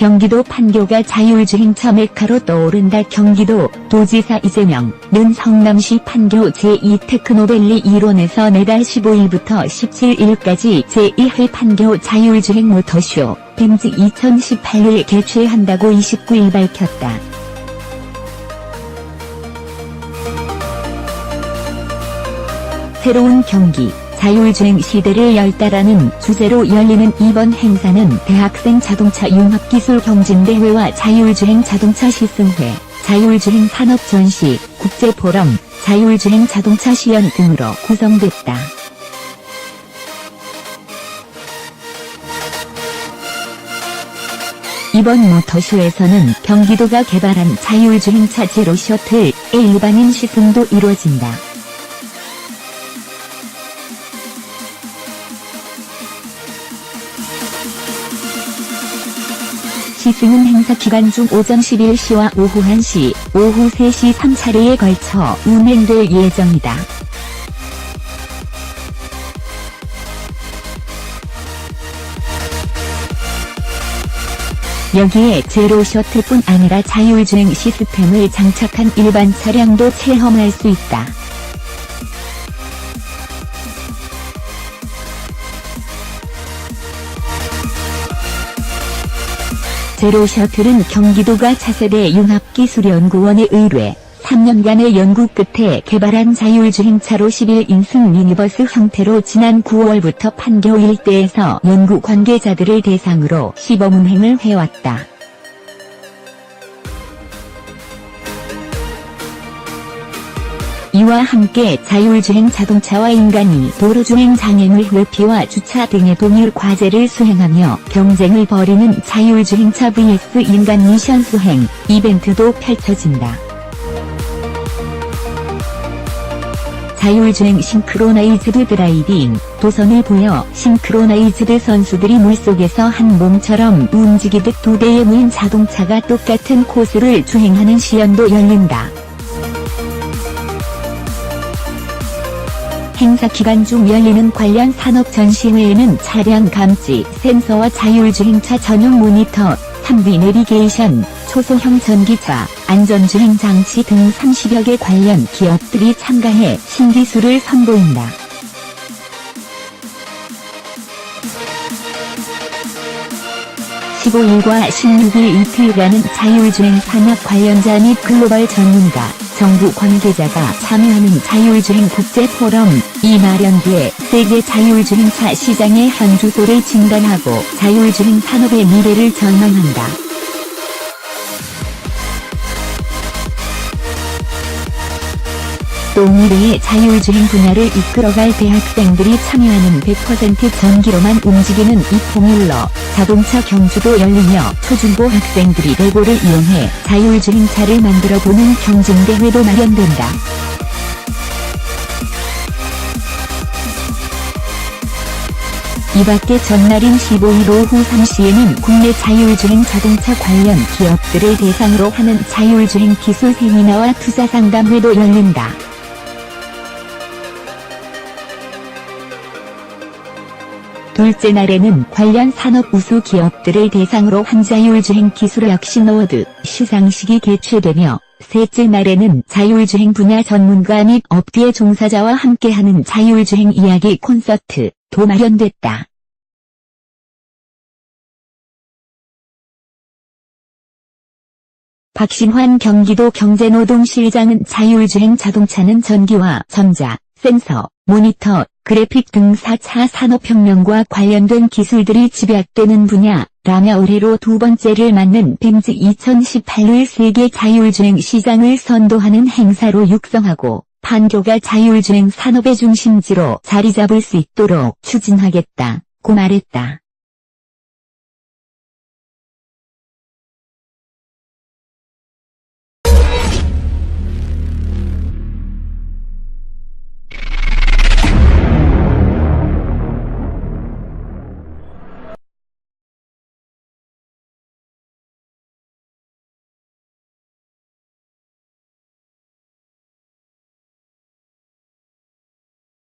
경기도 판교가 자율주행차 메카로 떠오른다 경기도 도지사 이재명는 성남시 판교 제2 테크노밸리 일원에서 내달 15일부터 17일까지 제2회 판교 자율주행 모터쇼 뱀즈 2018을 개최한다고 29일 밝혔다. 새로운 경기, 자율주행 시대를 열다라는 주제로 열리는 이번 행사는 대학생 자동차 융합기술 경진대회와 자율주행 자동차 시승회, 자율주행 산업 전시, 국제포럼, 자율주행 자동차 시연 등으로 구성됐다. 이번 모터쇼에서는 경기도가 개발한 자율주행차 제로 셔틀의 일반인 시승도 이루어진다. 시승은 행사 기간 중 오전 11시와 오후 1시, 오후 3시 3차례에 걸쳐 운행될 예정이다. 여기에 제로 셔틀뿐 아니라 자율주행 시스템을 장착한 일반 차량도 체험할 수 있다. 제로 셔틀은 경기도가 차세대 융합기술연구원에 의뢰 3년간의 연구 끝에 개발한 자율주행차로 11인승 미니버스 형태로 지난 9월부터 판교 일대에서 연구 관계자들을 대상으로 시범 운행을 해왔다. 이와 함께 자율주행 자동차와 인간이 도로주행 장애물 회피와 주차 등의 동일 과제를 수행하며 경쟁을 벌이는 자율주행차 vs 인간 미션 수행 이벤트도 펼쳐진다. 자율주행 싱크로나이즈드 드라이빙, 도선을 보여 싱크로나이즈드 선수들이 물속에서 한 몸처럼 움직이듯 두 대의 무인 자동차가 똑같은 코스를 주행하는 시연도 열린다. 행사 기간 중 열리는 관련 산업 전시회에는 차량 감지, 센서와 자율주행차 전용 모니터, 3위 내비게이션, 초소형 전기차, 안전주행 장치 등 30여 개 관련 기업들이 참가해 신기술을 선보인다. (15일과 16일) 이틀간은 자율주행 산업 관련자 및 글로벌 전문가, 정부 관계자가 참여하는 자율주행 국제 포럼 이 마련기에 세계 자율주행차 시장의 한 주소를 진단하고 자율주행 산업의 미래를 전망한다. 또 미래의 자율주행 분야를 이끌어갈 대학생들이 참여하는 100% 전기로만 움직이는 이 포뮬러 자동차 경주도 열리며 초중고 학생들이 레고를 이용해 자율주행차를 만들어보는 경진대회도 마련된다. 이밖에 전날인 15일 오후 3시에는 국내 자율주행 자동차 관련 기업들을 대상으로 하는 자율주행 기술 세미나와 투자 상담회도 열린다. 둘째 날에는 관련 산업 우수 기업들을 대상으로 한 자율주행 기술 혁신 어워드 시상식이 개최되며 셋째 날에는 자율주행 분야 전문가 및 업계 종사자와 함께하는 자율주행 이야기 콘서트도 마련됐다. 박신환 경기도 경제노동실장은 자율주행 자동차는 전기와 전자, 센서, 모니터, 그래픽 등 4차 산업혁명과 관련된 기술들이 집약되는 분야라며 올해로 두 번째를 맞는 뱀즈 2018을 세계 자율주행 시장을 선도하는 행사로 육성하고 판교가 자율주행 산업의 중심지로 자리 잡을 수 있도록 추진하겠다 고 말했다.